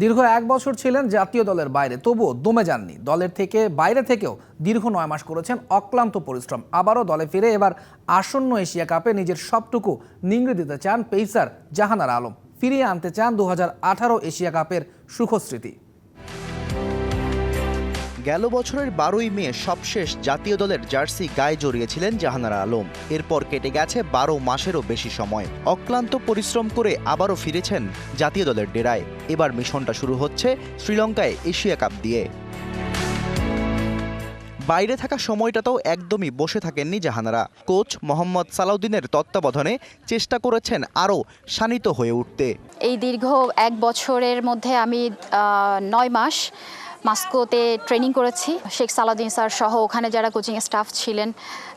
দীর্ঘ এক বছর ছিলেন জাতীয় দলের বাইরে, তবুও দমে যাননি। দলের থেকে বাইরে থেকেও দীর্ঘ নয় মাস করেছেন অক্লান্ত পরিশ্রম। আবারও দলে ফিরে এবার আসন্ন এশিয়া কাপে নিজের সবটুকু নিংড়ে দিতে চান পেসার জাহানার আলম। ফিরিয়ে আনতে চান দু হাজার আঠারো এশিয়া কাপের সুখস্মৃতি। গেল বছরের বারোই মে সবশেষ জাতীয় দলের জার্সি গায়ে জড়িয়েছিলেন জাহানারা আলম। এরপর কেটে গেছে বারো মাসেরও বেশি সময়। অক্লান্ত পরিশ্রম করে আবারও ফিরেছেন জাতীয় দলের ডেরায়। এবার মিশনটা শুরু হচ্ছে শ্রীলঙ্কায় এশিয়া কাপ দিয়ে। বাইরে থাকা সময়টাতেও একদমই বসে থাকেননি জাহানারা। কোচ মোহাম্মদ সালাউদ্দিনের তত্ত্বাবধানে চেষ্টা করেছেন আরও শানিত হয়ে উঠতে। এই দীর্ঘ এক বছরের মধ্যে আমি নয় মাস মাস্কোতে ট্রেনিং করেছি শেখ সালাউদ্দিন স্যার সহ ওখানে যারা কোচিং স্টাফ ছিলেন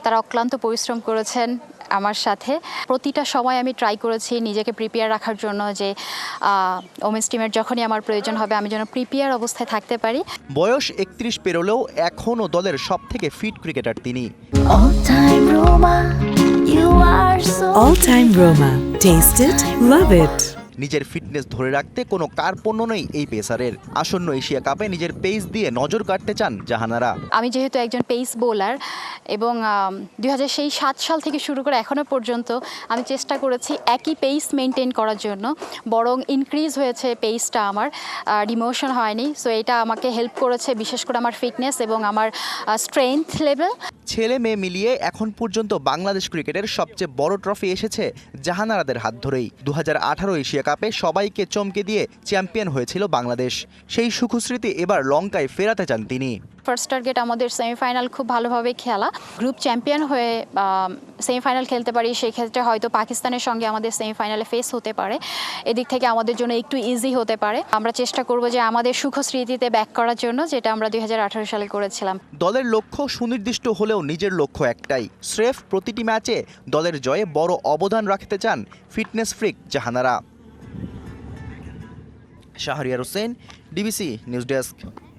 তারা অক্লান্ত পরিশ্রম করেছেন আমার সাথে প্রতিটা সময় আমি ট্রাই করেছি নিজেকে প্রিপেয়ার রাখার জন্য যে ওমেন্স টিমের যখনই আমার প্রয়োজন হবে আমি যেন প্রিপেয়ার অবস্থায় থাকতে পারি বয়স একত্রিশ পেরোলেও এখনও দলের সব থেকে ফিট ক্রিকেটার তিনি All time Roma. Taste it, love it. নিজের ফিটনেস ধরে রাখতে কোনো কার্পণ্য নেই এই পেসারের। আসন্ন এশিয়া কাপে নিজের পেস দিয়ে নজর কাটতে চান জাহানারা। আমি যেহেতু একজন পেস বোলার এবং দুই হাজার সেই সাত সাল থেকে শুরু করে এখনও পর্যন্ত আমি চেষ্টা করেছি একই পেস মেনটেন করার জন্য বরং ইনক্রিজ হয়েছে পেসটা আমার ডিমোশন হয়নি। সো এটা আমাকে হেল্প করেছে বিশেষ করে আমার ফিটনেস এবং আমার স্ট্রেংথ লেভেল ছেলে মেয়ে মিলিয়ে এখন পর্যন্ত বাংলাদেশ ক্রিকেটের সবচেয়ে বড় ট্রফি এসেছে জাহানারাদের হাত ধরেই। দু হাজার আঠারো এশিয়া কাপে সবাইকে চমকে দিয়ে চ্যাম্পিয়ন হয়েছিল বাংলাদেশ। সেই সুখস্মৃতি এবার লঙ্কায় ফেরাতে চান তিনি। ফার্স্ট টার্গেট আমাদের সেমিফাইনাল খুব ভালোভাবে খেলা। গ্রুপ চ্যাম্পিয়ন হয়ে সেমিফাইনাল খেলতে পারি সেক্ষেত্রে হয়তো পাকিস্তানের সঙ্গে আমাদের সেমিফাইনালে ফেস হতে পারে। এদিক থেকে আমাদের জন্য একটু ইজি হতে পারে। আমরা চেষ্টা করব যে আমাদের সুখ স্মৃতিতে ব্যাক করার জন্য যেটা আমরা দুই হাজার আঠারো সালে করেছিলাম। দলের লক্ষ্য সুনির্দিষ্ট হলেও নিজের লক্ষ্য একটাই স্রেফ প্রতিটি ম্যাচে দলের জয়ে বড় অবদান রাখতে চান fitness freak Jahanara. Shahriar Hossain DBC news desk.